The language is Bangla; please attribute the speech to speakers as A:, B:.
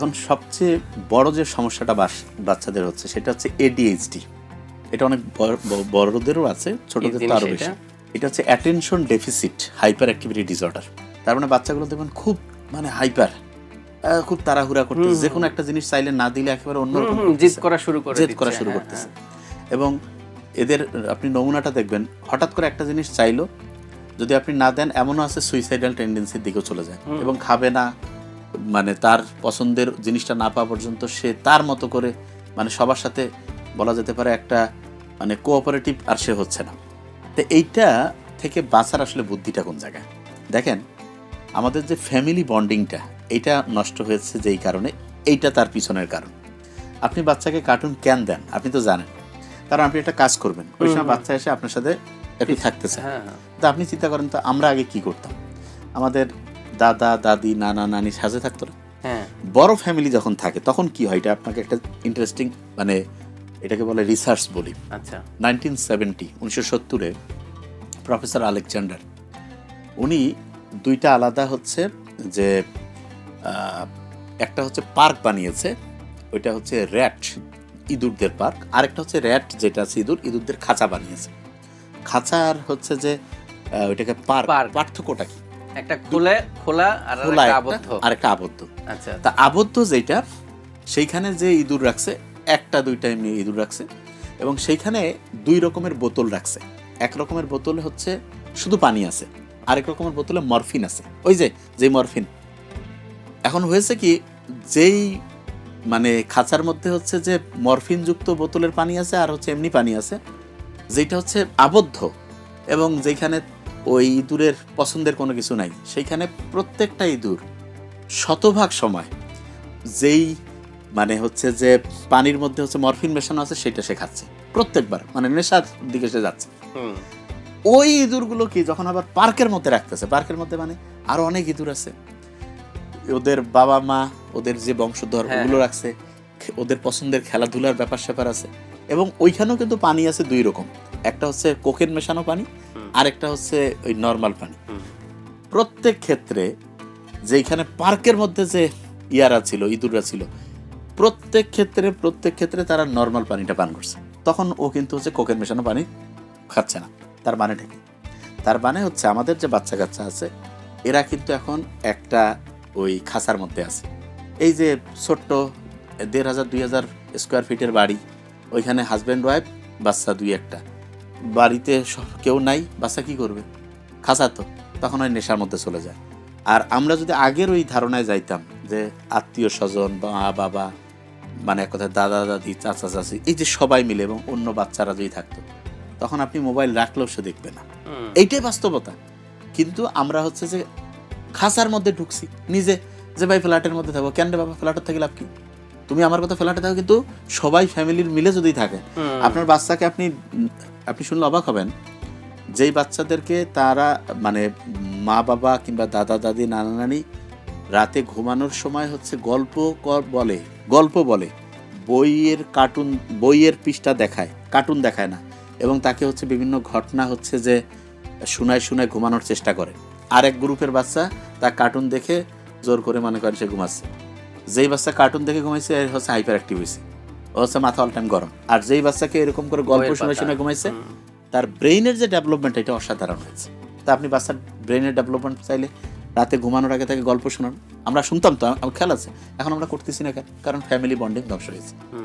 A: এখন সবচেয়ে বড় যে সমস্যাটা বাচ্চাদের হচ্ছে সেটা হচ্ছে এডিএইচডি এটা অনেক বড়দেরও আছে ছোটদের তো
B: জিনিস
A: আরও
B: এটা?
A: বেশি। এটা। হচ্ছে attention deficit hyperactivity disorder তার মানে বাচ্চাগুলো দেখবেন খুব মানে হাইপার খুব তাড়াহুড়া করতেছে। যে কোনো একটা জিনিস চাইলে না দিলে একেবারে অন্যরকম
B: হুম, জিদ করা শুরু করে
A: জেদ করা শুরু
B: হ্যাঁ,
A: করতেছে। এবং এদের আপনি নমুনাটা দেখবেন হঠাৎ করে একটা জিনিস চাইলো যদি আপনি না দেন এমনও আছে সুইসাইডাল টেন্ডেন্সির দিকেও চলে যায়। এবং খাবে না মানে তার পছন্দের জিনিসটা না পাওয়া পর্যন্ত সে তার মতো করে মানে সবার সাথে বলা যেতে পারে একটা মানে কোঅপারেটিভ আর সে হচ্ছে না। তো এইটা থেকে বাঁচার আসলে বুদ্ধিটা কোন জায়গায়? দেখেন আমাদের যে ফ্যামিলি বন্ডিংটা এইটা নষ্ট হয়েছে যেই কারণে এইটা তার পিছনের কারণ। আপনি বাচ্চাকে কার্টুন কেন দেন? আপনি তো জানেন। কারণ আপনি একটা কাজ করবেন। ওই সময় বাচ্চা এসে আপনার সাথে একটু থাকতে
B: হ্যাঁ হ্যাঁ।
A: তো আপনি চিন্তা করেন তো আমরা আগে কি করতাম? আমাদের দাদা দাদি নানা নানি সাজে থাকতো না।
B: হ্যাঁ।
A: বড় ফ্যামিলি যখন থাকে তখন কি হয় এটা আপনাকে একটা ইন্টারেস্টিং মানে এটাকে বলে রিসার্চ বলি।
B: আচ্ছা।
A: নাইনটিন সেভেন্টি উনিশশো সত্তরে প্রফেসর আলেকজান্ডার উনি দুইটা আলাদা হচ্ছে যে একটা হচ্ছে পার্ক বানিয়েছে ওইটা হচ্ছে র্যাট ইঁদুরদের পার্ক আরেকটা হচ্ছে র্যাট যেটা আছে ইঁদুর ইঁদুরদের খাঁচা বানিয়েছে। খাঁচার হচ্ছে যে ওইটাকে পার্ক পার্থক্যটা কি?
B: একটা খুলে খোলা আর একটা
A: একটা,
B: আবদ্ধ।
A: আরেকটা আবদ্ধ।
B: আচ্ছা
A: তা আবদ্ধ যেটা সেইখানে যে ইঁদুর রাখছে একটা দুইটা এমনি ইঁদুর রাখছে এবং সেইখানে দুই রকমের বোতল রাখছে। এক রকমের বোতলে হচ্ছে শুধু পানি আছে আরেক রকমের বোতলে মরফিন আছে। ওই যে যে মরফিন। এখন হয়েছে কি যেই মানে খাঁচার মধ্যে হচ্ছে যে মরফিন যুক্ত বোতলের পানি আছে আর হচ্ছে এমনি পানি আছে যেটা হচ্ছে আবদ্ধ এবং যেখানে ওই ইঁদুরের পছন্দের কোনো কিছু নাই। সেইখানে প্রত্যেকটা ইঁদুর শতভাগ সময় যেই মানে হচ্ছে যে পানির মধ্যে হচ্ছে মরফিন মেশানো আছে সেটা সে খাচ্ছে। প্রত্যেকবার মানে নেশার দিকে সে যাচ্ছে। ওই ইঁদুরগুলো কি যখন আবার পার্কের মধ্যে রাখতেছে পার্কের মধ্যে মানে আরও অনেক ইঁদুর আছে। ওদের বাবা মা ওদের যে বংশধর
B: হ্যাঁ,
A: ওগুলো রাখছে ওদের পছন্দের খেলাধুলার ব্যাপার স্যাপার আছে। এবং ওইখানেও কিন্তু পানি আছে দুই রকম। একটা হচ্ছে কোকেন মেশানো পানি
B: হুম।
A: আর একটা হচ্ছে ওই নর্মাল পানি। প্রত্যেক ক্ষেত্রে যেখানে পার্কের মধ্যে যে ইয়ারা ছিল ইঁদুররা ছিল প্রত্যেক ক্ষেত্রে প্রত্যেক ক্ষেত্রে তারা নর্মাল পানিটা পান করছে। তখন ও কিন্তু হচ্ছে কোকেন মেশানো পানি খাচ্ছে না। তার মানেটা কি? তার মানে হচ্ছে আমাদের যে বাচ্চা কাচ্চা আছে এরা কিন্তু এখন একটা ওই খাসার মধ্যে আছে। এই যে ছোট্ট দেড় হাজার দুই হাজার স্কোয়ার ফিটের বাড়ি ওইখানে হাজব্যান্ড ওয়াইফ বাচ্চা দুই একটা। বাড়িতে কেউ নাই বাচ্চা কি করবে? খাঁচা তো তখন ওই নেশার মধ্যে চলে যায়। আর আমরা যদি আগের ওই ধারণায় যাইতাম যে আত্মীয় স্বজন বা মা বাবা মানে এক কথায় দাদা দাদি চাচা চাচি এই যে সবাই মিলে এবং অন্য বাচ্চারা যদি থাকতো তখন আপনি মোবাইল রাখলেও সে দেখবে না। এইটাই বাস্তবতা। কিন্তু আমরা হচ্ছে যে খাঁচার মধ্যে ঢুকছি নিজে যে ভাই ফ্ল্যাটের মধ্যে থাকব কেন বাবা ফ্ল্যাটের থেকে লাভ কি? তুমি আমার কথা ফ্ল্যাটে থাকো কিন্তু সবাই ফ্যামিলির মিলে যদি থাকে আপনার বাচ্চাকে আপনি আপনি শুনলে অবাক হবেন যেই বাচ্চাদেরকে তারা মানে মা বাবা কিংবা দাদা দাদি নানা নানি রাতে ঘুমানোর সময় হচ্ছে গল্প বলে গল্প বলে বইয়ের কার্টুন বইয়ের পৃষ্ঠা দেখায় কার্টুন দেখায় না এবং তাকে হচ্ছে বিভিন্ন ঘটনা হচ্ছে যে শোনায় শোনায় ঘুমানোর চেষ্টা করে। আর এক গ্রুপের বাচ্চা তার কার্টুন দেখে জোর করে মনে করেন সে ঘুমাচ্ছে। যেই বাচ্চা কার্টুন দেখে ঘুমাইছে এর হচ্ছে হাইপার অ্যাক্টিভ হয়েছে ও হচ্ছে মাথা অল টাইম গরম। আর যেই বাচ্চাকে এরকম করে গল্প শুনে শুনে ঘুমাইছে তার ব্রেইনের যে ডেভেলপমেন্ট এটা অসাধারণ হয়েছে। তা আপনি বাচ্চার ব্রেইনের ডেভেলপমেন্ট চাইলে রাতে ঘুমানোর আগে তাকে গল্প শোনান। আমরা শুনতাম তো আমার খেয়াল আছে। এখন আমরা করতেছি না কেন? কারণ ফ্যামিলি বন্ডিং ধ্বংস হয়েছে।